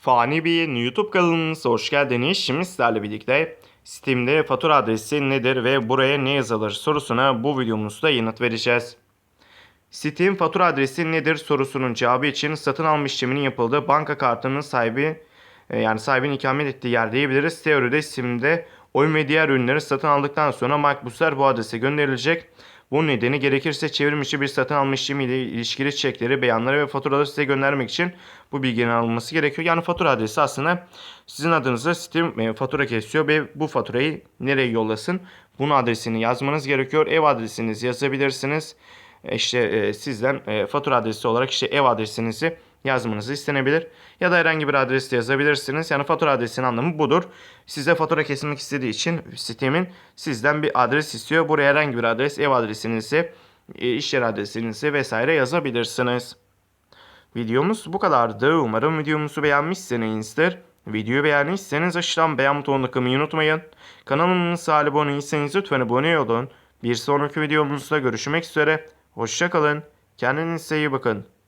Fani Bey'in YouTube kanalımıza hoş geldiniz. Şimdi sizlerle birlikte Steam'de fatura adresi nedir ve buraya ne yazılır sorusuna bu videomuzda yanıt vereceğiz. Steam fatura adresi nedir sorusunun cevabı için satın alma işleminin yapıldığı banka kartının sahibi e, yani sahibinin ikamet ettiği yer diyebiliriz. Teoride Steam'de oyun ve diğer ürünleri satın aldıktan sonra makbuzlar bu adrese gönderilecek. Bunun nedeni gerekirse çevrim bir satın alma işlemiyle ilişkili çekleri, beyanları ve faturaları size göndermek için bu bilginin alınması gerekiyor. Yani fatura adresi aslında sizin adınıza Steam e, fatura kesiyor ve bu faturayı nereye yollasın? Bunun adresini yazmanız gerekiyor. Ev adresinizi yazabilirsiniz. E, İşte e, sizden fatura adresi olarak işte ev adresinizi yazmanızı istenebilir. Ya da herhangi bir adres yazabilirsiniz. Yani fatura adresinin anlamı budur. Size fatura kesilmek istediği için Steam'in sizden bir adres istiyor. Buraya herhangi bir adres, ev adresinizi, e, iş yeri adresinizi vesaire yazabilirsiniz. Videomuz bu kadardı. Umarım videomuzu beğenmişsinizdir. Videoyu beğendiyseniz aşağıdan beğen butonuna kılmayı unutmayın. Kanalımıza abone değilseniz lütfen abone olun. Bir sonraki videomuzda görüşmek üzere. Hoşçakalın. Kendinize iyi bakın.